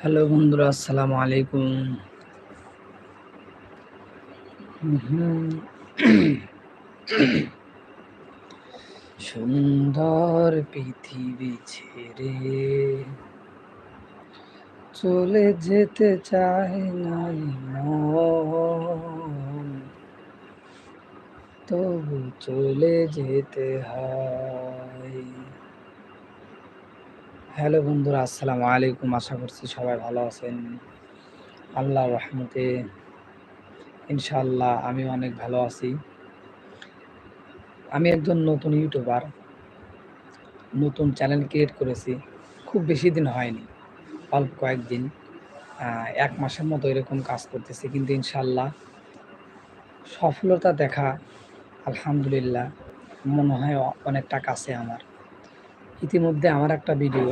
Hello বন্ধুরা আসসালামু আলাইকুম হুম। সুন্দর পৃথিবী ছেড়ে চলে যেতে চায় নাই তবু চলে যেতে হয়। হ্যালো বন্ধুরা, আসসালামু আলাইকুম। আশা করছি সবাই ভালো আছেন। আল্লাহ রহমতে ইনশাল্লাহ আমি অনেক ভালো আছি। আমি একজন নতুন ইউটিউবার, নতুন চ্যানেল ক্রিয়েট করেছি, খুব বেশি দিন হয়নি, অল্প কয়েকদিন এক মাসের মতো এরকম কাজ করতেছি, কিন্তু ইনশাল্লাহ সফলতা দেখা, আলহামদুলিল্লাহ, মনে হয় অনেকটা কাছে আমার। ইতিমধ্যে আমার একটা ভিডিও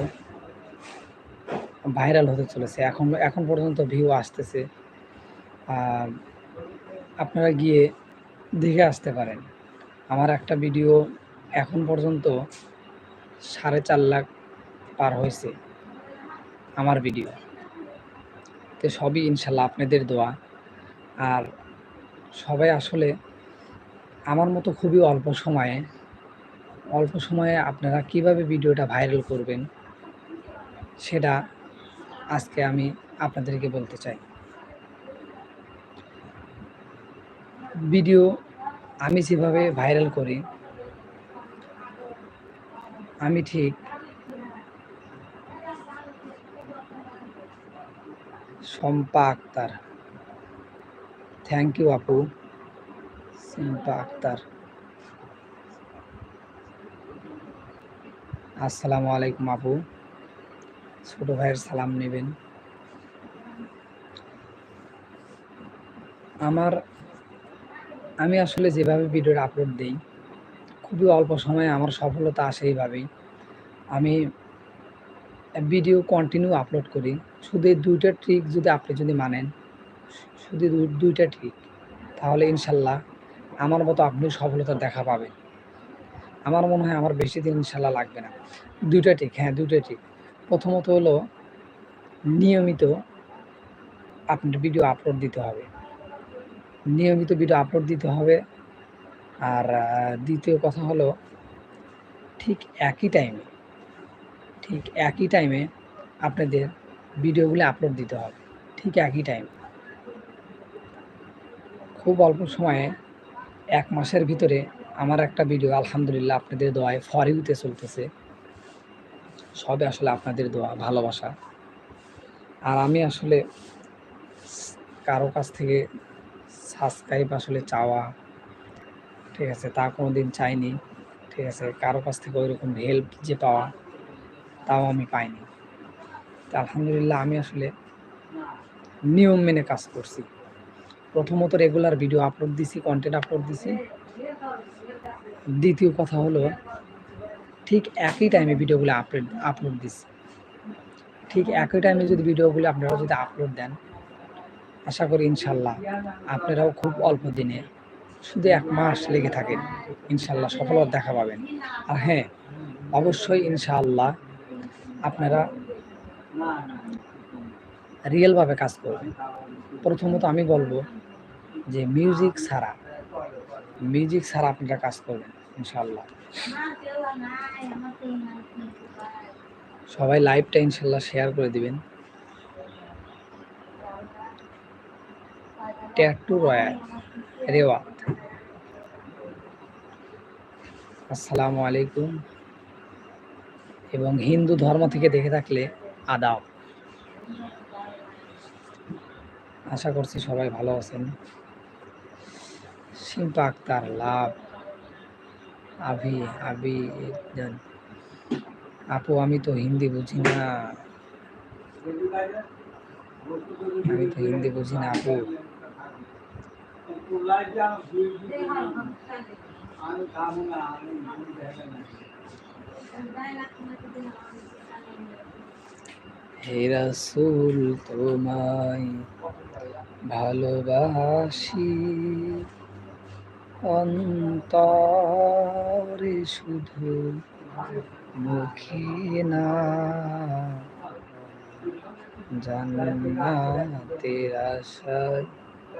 ভাইরাল হতে চলেছে, এখন এখন পর্যন্ত ভিউ আসতেছে। আপনারা গিয়ে দেখে আসতে পারেন। আমার একটা ভিডিও এখন পর্যন্ত সাড়ে চার লাখ পার হয়েছে আমার ভিডিও। তো সবই ইনশাল্লাহ আপনাদের দোয়া। আর সবাই আসলে আমার মতো খুবই অল্প সময়ে অল্প সময়ে আপনারা কীভাবে ভিডিওটা ভাইরাল করবেন, সেটা আজকে আমি আপনাদেরকে বলতে চাই। ভিডিও আমি যেভাবে ভাইরাল করি, আমি ঠিক শম্পা আক্তার। থ্যাংক ইউ আপু। শম্পা আক্তার। আসসালামু আলাইকুম, আপু। ছোট ভাইয়ের সালাম নেবেন। আমার আমি আসলে যেভাবে ভিডিওটা আপলোড দিই, খুবই অল্প সময়ে আমার সফলতা আসে এইভাবেই। আমি ভিডিও কন্টিনিউ আপলোড করি। শুধু দুইটা ট্রিক যদি আপনি যদি মানেন, শুধু দুইটা ট্রিক তাহলে ইনশাল্লাহ আমার মতো আপনি সফলতা দেখা পাবেন। আমার মনে হয় আমার বেশি দিন ইনশাল্লাহ লাগবে না। দুইটা ট্রিক হ্যাঁ দুইটা ঠিক প্রথমত হলো, নিয়মিত আপনার ভিডিও আপলোড দিতে হবে। নিয়মিত ভিডিও আপলোড দিতে হবে। আর দ্বিতীয় কথা হলো, ঠিক একই টাইমে ঠিক একই টাইমে আপনাদের ভিডিওগুলো আপলোড দিতে হবে। ঠিক একই টাইম খুব অল্প সময়ে, এক মাসের ভিতরে আমার একটা ভিডিও আলহামদুলিল্লাহ আপনাদের দোয়ায় ফর ইউতে চলতেছে। সবে আসলে আপনাদের দোয়া, ভালোবাসা। আর আমি আসলে কারও কাছ থেকে সাবস্ক্রাইব আসলে চাওয়া, ঠিক আছে? তা কোনো দিন চাইনি, ঠিক আছে? কারও কাছ থেকে ওই রকম হেল্প যে পাওয়া, তাও আমি পাইনি। তা আলহামদুলিল্লাহ আমি আসলে নিয়ম মেনে কাজ করছি। প্রথমত রেগুলার ভিডিও আপলোড দিছি কন্টেন্ট আপলোড দিছি। দ্বিতীয় কথা হলো, ঠিক একই টাইমে ভিডিওগুলো আপলোড আপলোড দিছি। ঠিক একই টাইমে যদি ভিডিওগুলো আপনারা যদি আপলোড দেন আশা করি ইনশাল্লাহ আপনারাও খুব অল্প দিনে শুধু এক মাস লেগে থাকেন। ইনশাল্লাহ সফলতা দেখা পাবেন। আর হ্যাঁ অবশ্যই ইনশাআল্লাহ আপনারা রিয়েলভাবে কাজ করবেন। প্রথমত আমি বলব যে মিউজিক ছাড়া মিউজিক ছাড়া আপনারা কাজ করবেন ইনশাল্লাহ। সবাই লাইভটা ইনশাল্লাহ শেয়ার করে দিবেন। ট্যাটু রয়্যাল রেওয়াত আসসালামু আলাইকুম। এবং হিন্দু ধর্ম থেকে দেখে থাকলে আদাব। আশা করছি সবাই ভালো আছেন। শিল্পা আক্তার, লাভ। আভি আভি আপু, আমি তো হিন্দি বুঝি না। আমি তো হিন্দি বুঝি না, আপু। হে রাসূল তোমায় ভালোবাসি। অন্তরে শুধু মুখে না জান্নাতের আশায়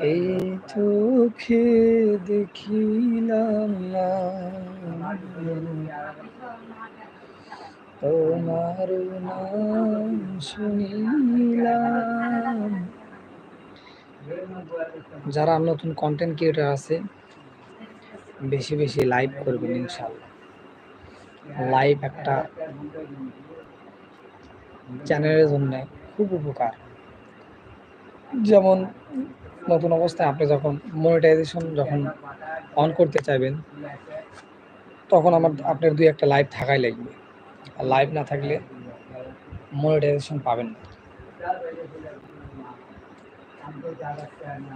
এই চোখে দেখিলাম না। তোমার নাম শুনিলাম। যারা নতুন কন্টেন্ট ক্রিয়েটার আছে, বেশি বেশি লাইভ করবেন ইনশাল্লাহ লাইভ একটা চ্যানেলের জন্য খুব উপকার। যেমন নতুন অবস্থায় আপনি যখন মনিটাইজেশন যখন অন করতে চাইবেন, তখন আমার, আপনার দুই একটা লাইভ থাকাই লাগবে। আর লাইভ না থাকলে মনিটাইজেশন পাবেন না।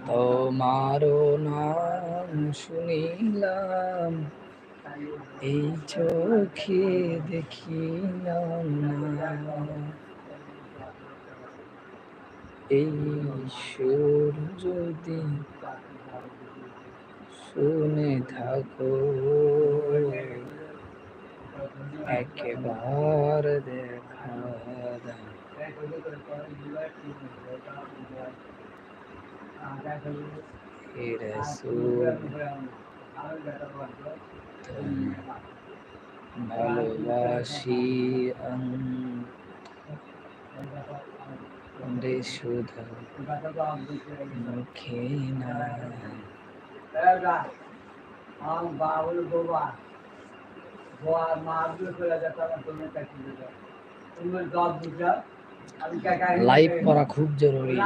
তোমারও নাম শুনিলাম, এই চোখে দেখিলাম না। এই সুর যদি শুনে থাকো একবার দেখা ভালোবাসি না লাইভ করা খুব জরুরি।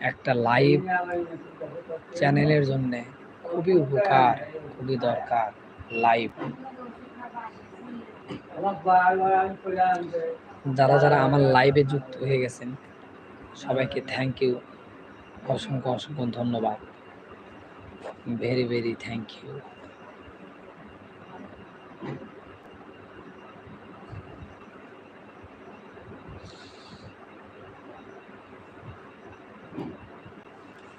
একটা লাইভ চ্যানেলের জন্য খুবই উপকার খুবই দরকার লাইভ যারা যারা আমার লাইভে যুক্ত হয়ে গেছেন সবাইকে থ্যাংক ইউ অসংখ্য অসংখ্য ধন্যবাদ ভেরি ভেরি থ্যাংক ইউ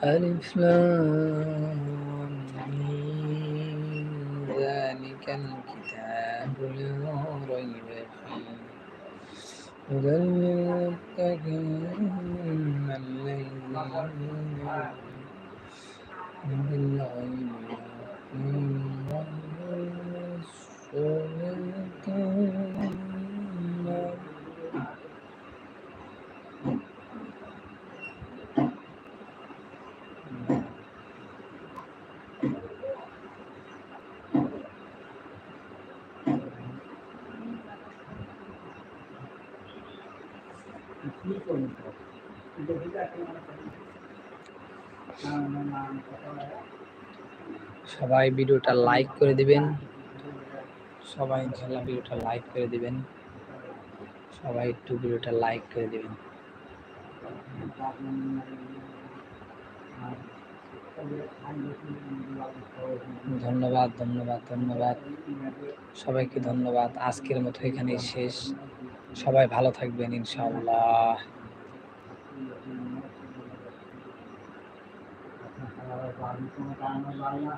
ألف لام ميم ذلك الكتاب لا ريب فيه هدى للمتقين الذين بالغيب يؤمنون الصالحين সবাই ভিডিওটা লাইক করে দিবেন। সবাই ইনশাল্লাহ ভিডিওটা লাইক করে দিবেন। সবাই একটু ভিডিওটা লাইক করে দিবেন। ধন্যবাদ ধন্যবাদ ধন্যবাদ। সবাইকে ধন্যবাদ। আজকের মতো এখানেই শেষ। সবাই ভালো থাকবেন ইনশাআল্লাহ। बारिश में काम है बारिया